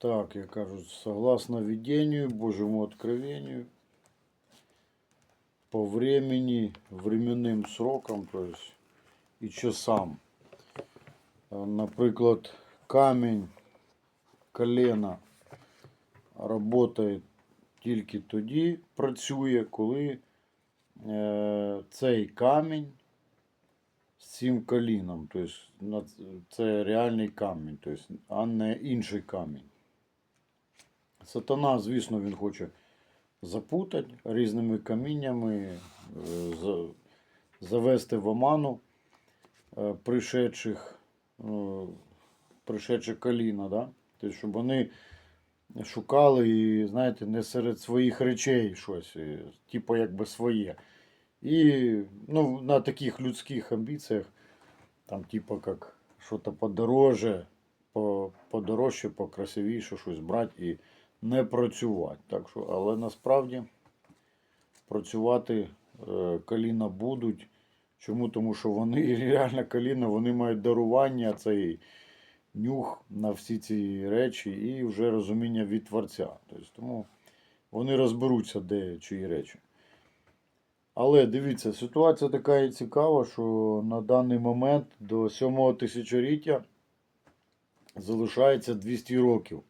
Так, я кажу, согласно видению, Божьему откровению, по времени, временным срокам, то есть і часам. Наприклад, камінь колена працює тільки тоді, працює, коли е, цей камінь з цим коліном, тобто це реальний камінь, тобто, а не інший камінь. Сатана, звісно, він хоче запутати різними каміннями, е, завести в оману е, пришедших, е, пришедших коліна, да? тобто, щоб вони шукали і, знаєте, не серед своїх речей щось, типу якби своє. І ну, на таких людських амбіціях, там, типу, як щось подороже, подорожче, покрасивіше щось брати і не працювати. Так що, але насправді працювати е, коліна будуть. Чому? Тому що вони реально коліна, вони мають дарування, цей нюх на всі ці речі і вже розуміння від творця. Тобто, тому вони розберуться, де чиї речі. Але дивіться, ситуація така і цікава, що на даний момент до сьомого тисячоліття залишається 200 років.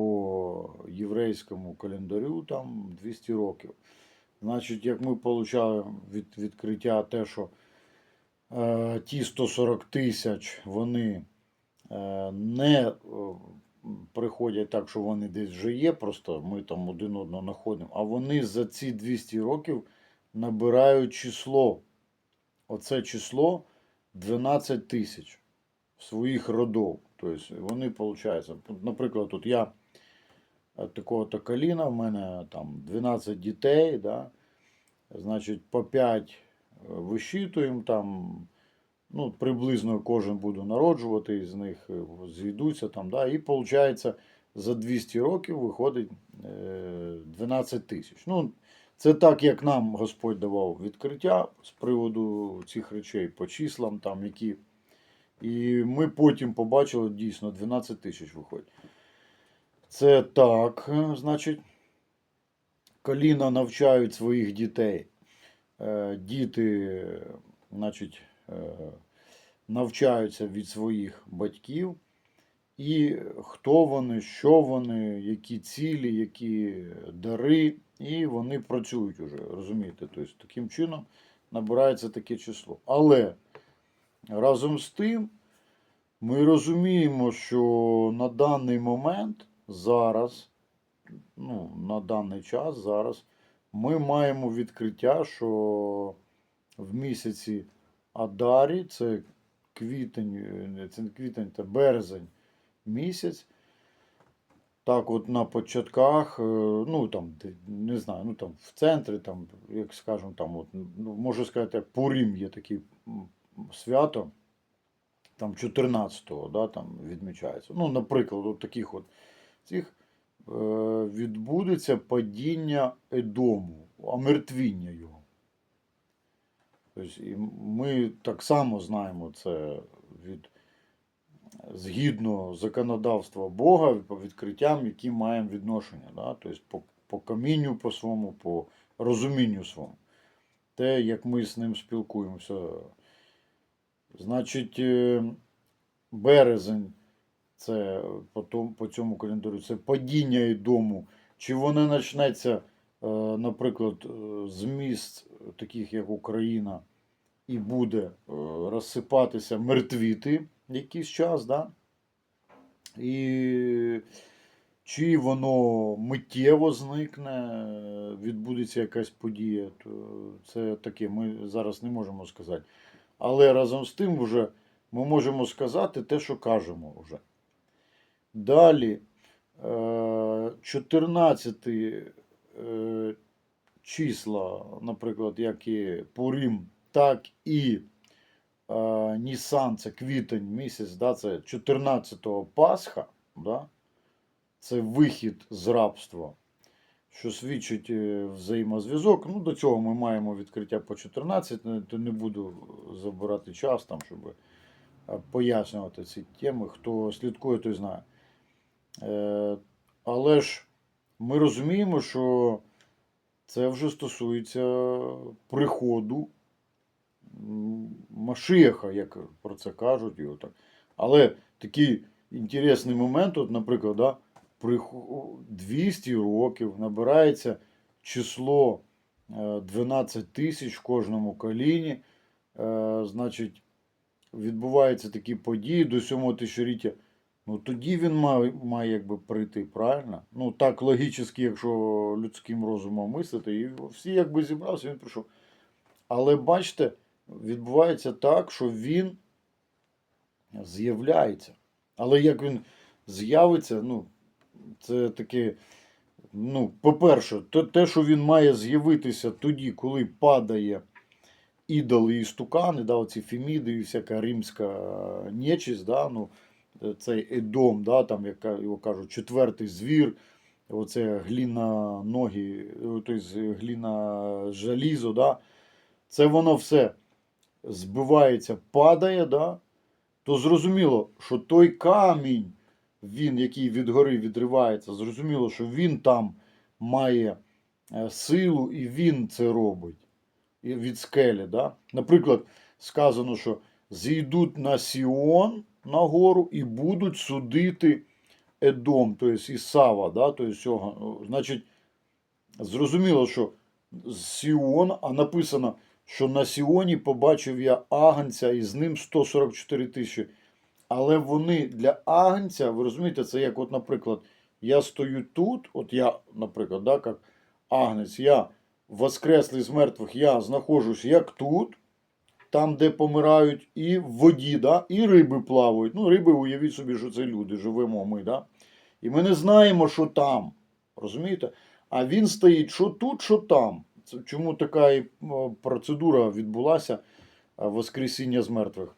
По єврейському календарю там 200 років. Значить, як ми отримали від відкриття те, що е, ті 140 тисяч вони е, не е, приходять так, що вони десь вже є, просто ми там один одного знаходимо, а вони за ці 200 років набирають число. Оце число 12 тисяч своїх родов. Тобто вони, виходить, наприклад, тут я такого-то коліна, в мене там 12 дітей, да? значить, по 5 вищитуємо там, ну, приблизно кожен буде народжувати, із них е, зійдуться там, да? і виходить, за 200 років виходить е, 12 тисяч. Ну, це так, як нам Господь давав відкриття з приводу цих речей по числам, там, які. І ми потім побачили дійсно 12 тисяч виходить. Це так, е, значить, коліна навчають своїх дітей. Е, Діти, значить, е, навчаються від своїх батьків. І хто вони, що вони, які цілі, які дари, і вони працюють уже, розумієте? Тобто таким чином набирається таке число. Але разом з тим ми розуміємо, що на даний момент зараз, ну, на даний час зараз, ми маємо відкриття, що в місяці Адарі, це квітень, е, це квітень, це березень місяць. Так, от на початках, е, ну там, не знаю, ну там в центрі, там, як скажемо, там, от, ну, можу сказати, Пурім є таке свято, там 14-го, да, там відмічається. Ну, наприклад, от таких от цих е, відбудеться падіння Едому, омертвіння його. Тобто, і ми так само знаємо це від згідно законодавства Бога по відкриттям, які маємо відношення. Да? Тобто по, по камінню по своєму, по розумінню своєму. Те, як ми з ним спілкуємося. Значить, е, березень, це по, тому, по цьому календарю, це падіння і дому. Чи воно почнеться, е, наприклад, е, з міст, таких як Україна, і буде е, розсипатися мертвіти якийсь час, да? І чи воно миттєво зникне, відбудеться якась подія, то це таке, ми зараз не можемо сказати. Але разом з тим вже ми можемо сказати те, що кажемо вже. Далі, е, 14 е, числа, наприклад, як і Пурим, так і е, Нісан, це квітень місяць, да, це 14-го Пасха, да, це вихід з рабства, що свідчить е, взаємозв'язок. Ну, до цього ми маємо відкриття по 14, не- то не буду забирати час там, щоб е, пояснювати ці теми. Хто слідкує, той знає. Е, але ж ми розуміємо, що це вже стосується приходу м, Машеха, як про це кажуть. І отак. Але такий інтересний момент, от, наприклад, да, 200 років набирається число е, 12 тисяч в кожному коліні. Е, Значить, відбуваються такі події до 7 тисячоліття. Ну тоді він має, має якби прийти, правильно? Ну так логічно, якщо людським розумом мислити, і всі якби зібрався, він прийшов. Але бачите, відбувається так, що він з'являється. Але як він з'явиться, ну, це таке. Ну, по-перше, те, що він має з'явитися тоді, коли падає ідоли і стукани, да, оці феміди і всяка римська нечість, да, ну, цей Едом, да, там, як його кажуть, четвертий звір, оце гліна ноги, тобто гліна жалізо, да, це воно все збивається, падає, да, то зрозуміло, що той камінь, він, який від гори відривається, зрозуміло, що він там має е, силу і він це робить від скелі. Да? Наприклад, сказано, що зійдуть на Сіон на гору і будуть судити Едом, тобто Ісава, да? тобто. Значить, зрозуміло, що з Сіон, а написано, що на Сіоні побачив я агнця і з ним 144 тисячі. Але вони для агнця, ви розумієте, це як, от, наприклад, я стою тут, от я, наприклад, да, як агнець, я воскреслий з мертвих, я знаходжусь як тут, там, де помирають, і в воді, да, і риби плавають. Ну, риби, уявіть собі, що це люди, живемо ми, да? І ми не знаємо, що там. Розумієте? А він стоїть що тут, що там. Чому така і, процедура відбулася Воскресіння з мертвих?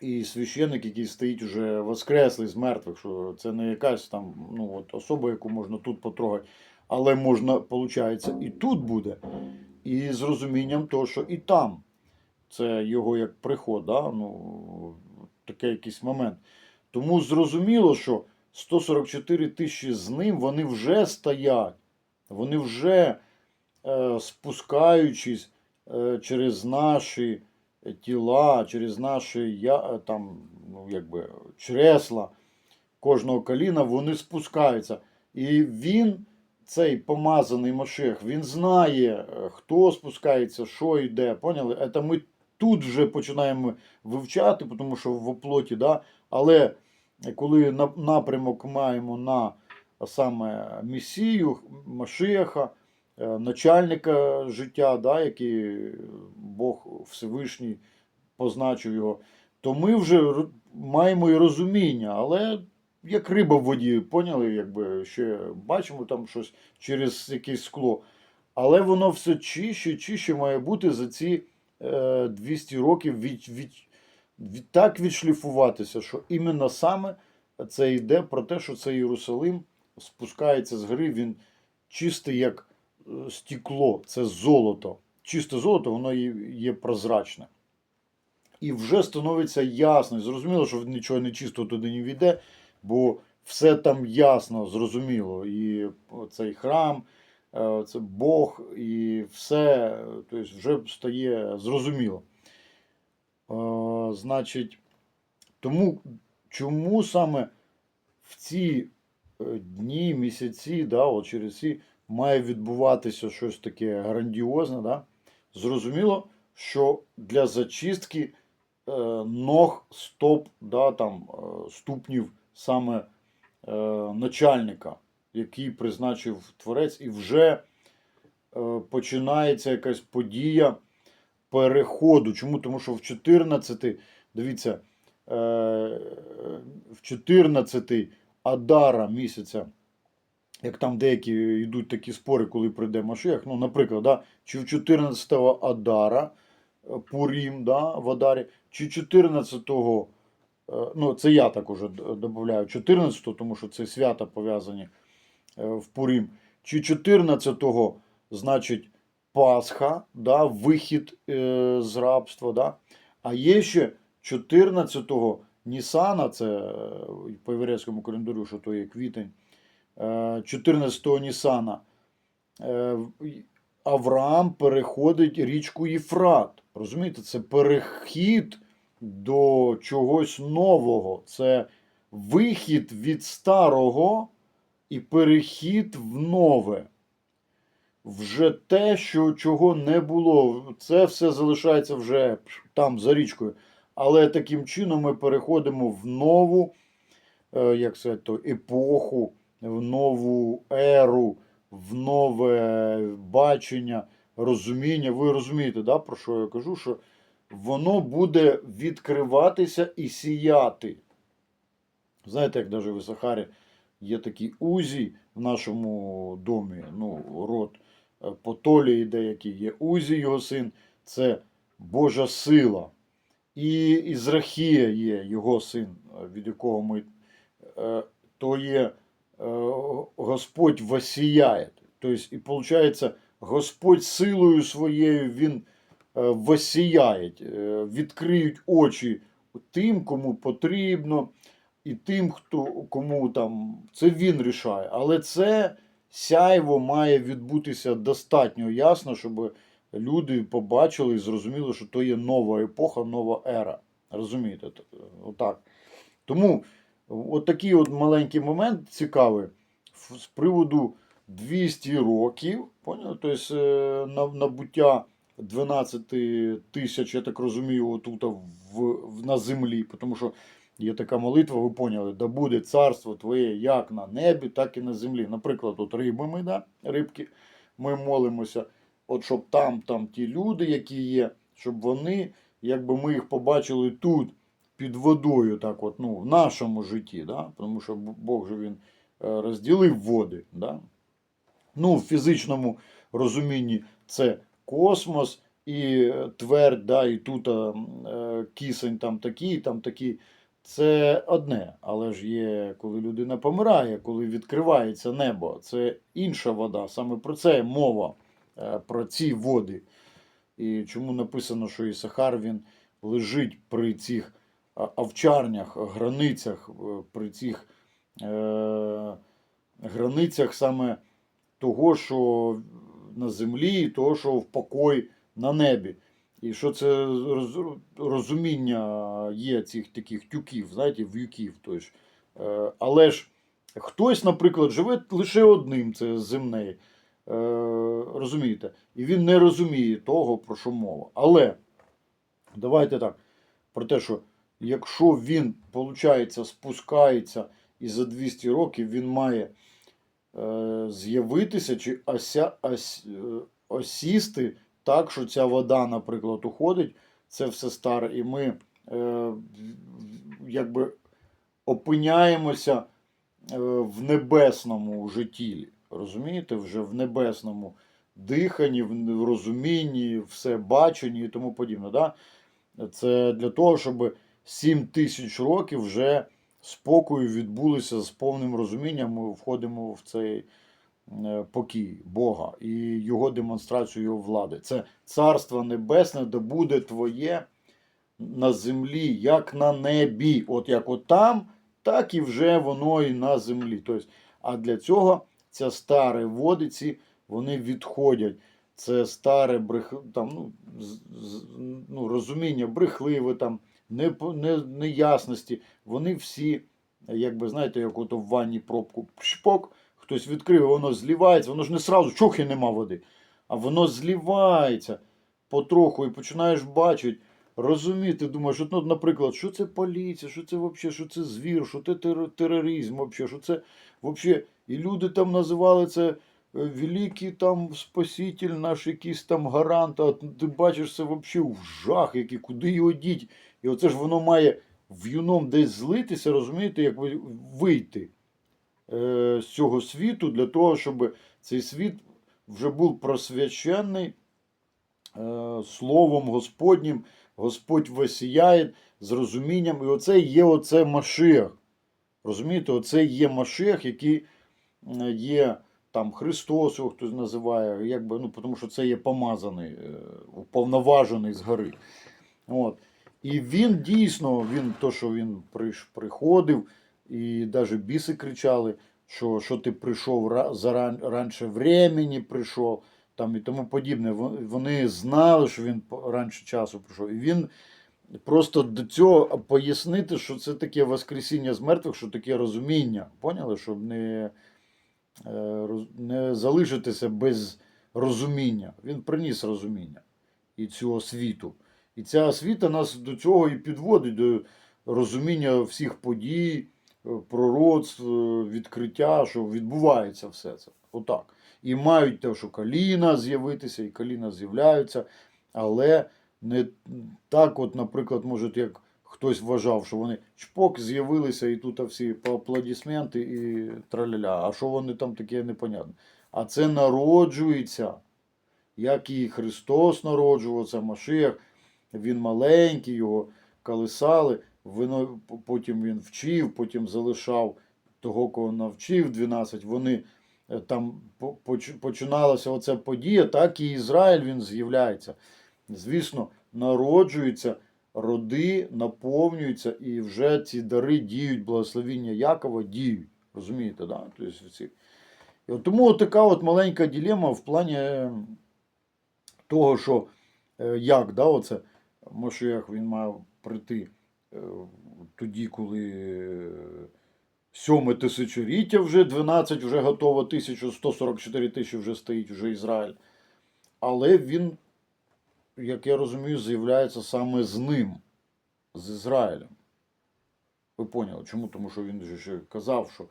І священник, який стоїть уже воскреслий з мертвих, що це не якась там ну, от особа, яку можна тут потрогати, але можна, виходить, і тут буде. І з розумінням того, що і там. Це його як приход, да? ну, такий якийсь момент. Тому зрозуміло, що 144 тисячі з ним вони вже стоять, вони вже е, спускаючись е, через наші тіла, через наші я, е, там, ну, якби, чресла кожного коліна, вони спускаються. І він, цей помазаний Машех, він знає, е, хто спускається, що йде. Поняли? Це ми тут вже починаємо вивчати, тому що в оплоті, да? але коли напрямок маємо на саме Месію, Машеха, е, начальника життя, да, який Бог Всевишній позначив його, то ми вже маємо і розуміння, але як риба в воді, поняли, якби ще бачимо там щось через якесь скло. Але воно все чище, чище має бути за ці 200 років від, від, від, так відшліфуватися, що іменно саме це йде про те, що цей Єрусалим спускається з гори, він чистий як е, стекло, це золото. Чисте золото, воно є, прозрачне. І вже становиться ясно. Зрозуміло, що нічого нечистого туди не війде, бо все там ясно, зрозуміло. І цей храм, е, це Бог, і все тобто вже стає зрозуміло. Е, Значить, тому чому саме в ці е, дні, місяці, да, от через ці має відбуватися щось таке грандіозне, да? зрозуміло, що для зачистки е, ног, стоп, да, там, е, ступнів саме е, начальника, який призначив творець, і вже е, починається якась подія переходу. Чому? Тому що в 14, дивіться, е, в 14 Адара місяця, як там деякі йдуть такі спори, коли прийде Машех, ну, наприклад, да, чи в 14 Адара е, Пурім, да, в Адарі, чи 14-го, е, ну це я так уже додаю, 14-го, тому що це свята пов'язані в Пурім, чи 14-го, значить, Пасха, да, вихід е, з рабства, да, а є ще 14-го Нісана, це е, по єврейському календарю, що то є квітень, е, 14-го Нісана, е, Авраам переходить річку Єфрат. Розумієте, це перехід до чогось нового. Це вихід від старого і перехід в нове. Вже те, що чого не було, це все залишається вже там за річкою. Але таким чином ми переходимо в нову, е, як це то, епоху, в нову еру, в нове бачення, розуміння. Ви розумієте, да, про що я кажу? Що воно буде відкриватися і сіяти. Знаєте, як навіть в Ісахарі є такий Узій в нашому домі, ну, род е, по деякий є Узій, його син, це Божа сила. І Ізрахія є його син, е, від якого ми, е, то є Господь восіяє. Тобто, і виходить, Господь силою своєю Він восіяє, відкриють очі тим, кому потрібно, і тим, хто кому там це він рішає. Але це сяйво має відбутися достатньо ясно, щоб люди побачили і зрозуміли, що то є нова епоха, нова ера. Розумієте? Отак. Тому от такий от маленький момент цікавий з приводу 200 років, поняли? Тобто е, набуття 12 тисяч, я так розумію, отут в, на землі, тому що є така молитва, ви поняли, да буде царство твоє як на небі, так і на землі. Наприклад, от риби ми, да, рибки, ми молимося, от щоб там, там ті люди, які є, щоб вони, якби ми їх побачили тут, під водою, так от, ну, в нашому житті, да? тому що Бог же він е, розділив води. Да? Ну, в фізичному розумінні це космос і е, твердь, да, і тут е, е, кисень там такий, там такий. Це одне, але ж є, коли людина помирає, коли відкривається небо, це інша вода. Саме про це мова, е, про ці води. І чому написано, що Ісахар він лежить при цих овчарнях, границях, е, при цих е, границях саме того, що на землі, і того, що в покой на небі. І що це роз- розуміння є цих таких тюків, знаєте, в'юків. Тобто, е, але ж хтось, наприклад, живе лише одним, це земне. Розумієте? І він не розуміє того, про що мова. Але давайте так, про те, що якщо він, виходить, спускається і за 200 років він має е, з'явитися чи ося, ось, е, осісти так, що ця вода, наприклад, уходить, це все старе, і ми е, якби опиняємося е, в небесному житті. Розумієте, вже в небесному диханні, в розумінні, все баченні і тому подібне. Да? Це для того, щоб 7 тисяч років вже спокою відбулися з повним розумінням. Ми входимо в цей покій Бога і його демонстрацію його влади. Це царство небесне, де буде твоє на землі, як на небі. От як от там, так і вже воно і на землі. Тобто, а для цього ця старі водиці, вони відходять. Це старе брех... там, ну, ну, розуміння брехливе, там, не, не, неясності. Вони всі, якби знаєте, як ото в ванні пробку шпок, хтось відкрив, воно злівається, воно ж не сразу, чохи нема води, а воно злівається потроху і починаєш бачити, розуміти, думаєш, от, ну, наприклад, що це поліція, що це взагалі, що це звір, що це тер- тероризм, вообще, що це взагалі. І люди там називали це е, великий там спаситель, наш якийсь там гарант, а ти бачиш це взагалі в жах, який, куди його діть. І оце ж воно має в юном десь злитися, розумієте, як ви- вийти з цього світу для того, щоб цей світ вже був просвящений е, Словом Господнім, Господь висіяє з розумінням. І оце є оце Машех. Розумієте, оце є Машех, який е, є там Христос, його хтось називає, якби, ну, тому що це є помазаний, е, уповноважений згори. От. І він дійсно, він то, що він приходив, і навіть біси кричали, що, що ти прийшов ра- заран, раніше времени прийшов, там і тому подібне. Вони знали, що він раніше часу прийшов. І він просто до цього пояснити, що це таке Воскресіння з мертвих, що таке розуміння. Поняли? Щоб не, е, не залишитися без розуміння. Він приніс розуміння і цю освіту. І ця освіта нас до цього і підводить, до розуміння всіх подій, пророцтв, е, відкриття, що відбувається все це. Отак. І мають те, що каліна з'явитися, і каліна з'являються, але не так, от, наприклад, може, як хтось вважав, що вони чпок з'явилися, і тут всі аплодисменти і траляля. А що вони там таке непонятне. А це народжується як і Христос народжувався, Машиях, він маленький, його колисали, вино- потім він вчив, потім залишав того, кого навчив 12. Вони е, там починалася оця подія, так і Ізраїль він з'являється. Звісно, народжується, роди наповнюються, і вже ці дари діють, благословіння Якова діють. Розумієте, да? Тобто. І от тому от така от маленька ділема в плані е, того, що е, як, да, оце Мошех він мав прийти тоді, коли е, сьоме тисячоліття вже 12, вже готово, 1144 тисячі вже стоїть вже Ізраїль. Але він, як я розумію, з'являється саме з ним, з Ізраїлем. Ви поняли, чому? Тому що він ще казав, що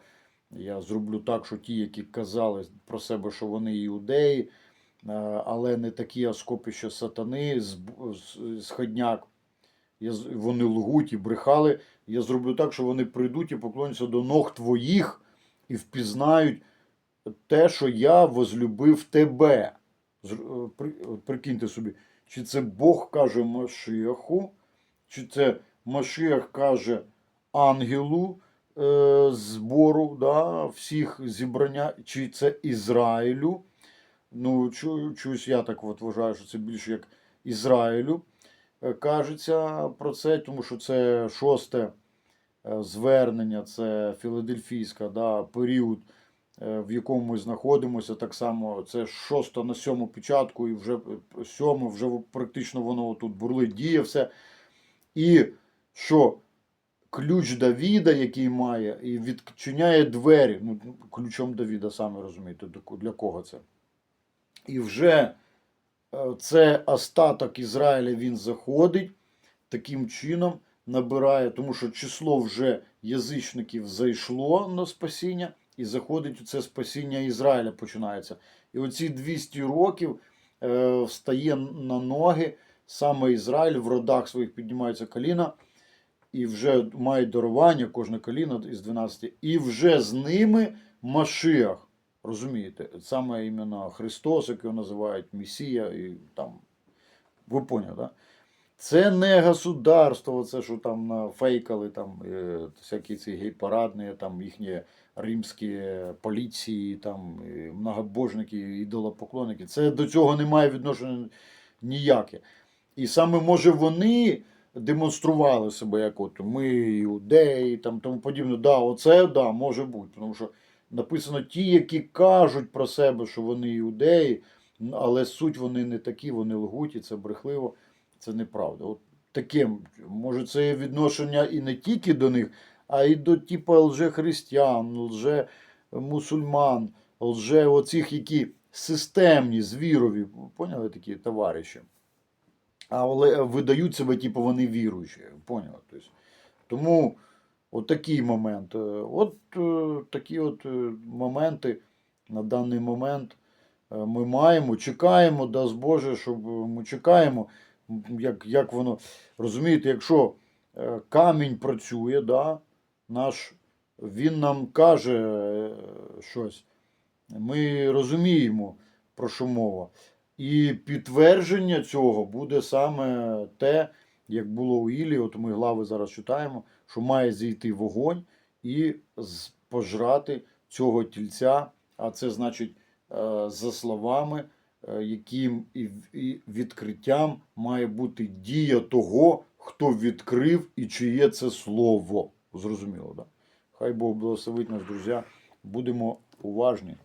я зроблю так, що ті, які казали про себе, що вони іудеї, е, але не такі, а скопище сатани, сходняк. Я, вони лгуть і брехали. Я зроблю так, що вони прийдуть і поклоняться до ног твоїх і впізнають те, що я возлюбив тебе. Е, от Прикиньте собі, чи це Бог каже Машіаху, чи це Машіах каже ангелу е, збору да, всіх зібрання, чи це Ізраїлю. Ну, чу, чуюсь, я так от вважаю, що це більше як Ізраїлю е, кажеться про це, тому що це шосте е, звернення, це Філадельфійська, да, період, е, в якому ми знаходимося. Так само це шоста на сьому початку, і вже е, сьоме, вже практично воно тут бурлить, діє все. І що ключ Давіда, який має, і відчиняє двері. Ну, ключом Давіда, саме розумієте, для кого це. І вже е, це остаток Ізраїля він заходить, таким чином набирає, тому що число вже язичників зайшло на спасіння, і заходить у це спасіння Ізраїля починається. І оці 200 років е, встає на ноги саме Ізраїль, в родах своїх піднімається коліна, і вже мають дарування кожне коліно із 12, і вже з ними Машиах. Розумієте, саме іменно Христос, якого називають Месія, і там. Ви поняли, да? Це не государство, це що там нафейкали, там е, всякі ці гей-парадні, там їхні римські поліції, там многобожники, ідолопоклонники. Це до цього не має відношення ніяке. І саме може вони демонстрували себе як от ми іудеї, там тому подібне. Да, оце да, може бути. Тому що написано ті, які кажуть про себе, що вони іудеї, але суть вони не такі, вони лгуть, і це брехливо, це неправда. От таке, може, це є відношення і не тільки до них, а й до типу лже-християн, лже-мусульман, лже оцих, які системні, звірові, поняли такі товариші. Але видають себе, типу, вони віруючі. Поняли? Тобто, тому от такий момент. Е, От е, такі от е, моменти на даний момент ми маємо, чекаємо, дасть Боже, щоб ми чекаємо, як, як воно. Розумієте, якщо камінь працює, да, наш, він нам каже щось, ми розуміємо, про що мова. І підтвердження цього буде саме те, як було у Ілі, от ми глави зараз читаємо, що має зійти вогонь і пожрати цього тільця, а це значить, е, за словами, е, яким і відкриттям має бути дія того, хто відкрив і чиє це слово. Зрозуміло, так? Да? Хай Бог благословить нас, друзі. Будемо уважні.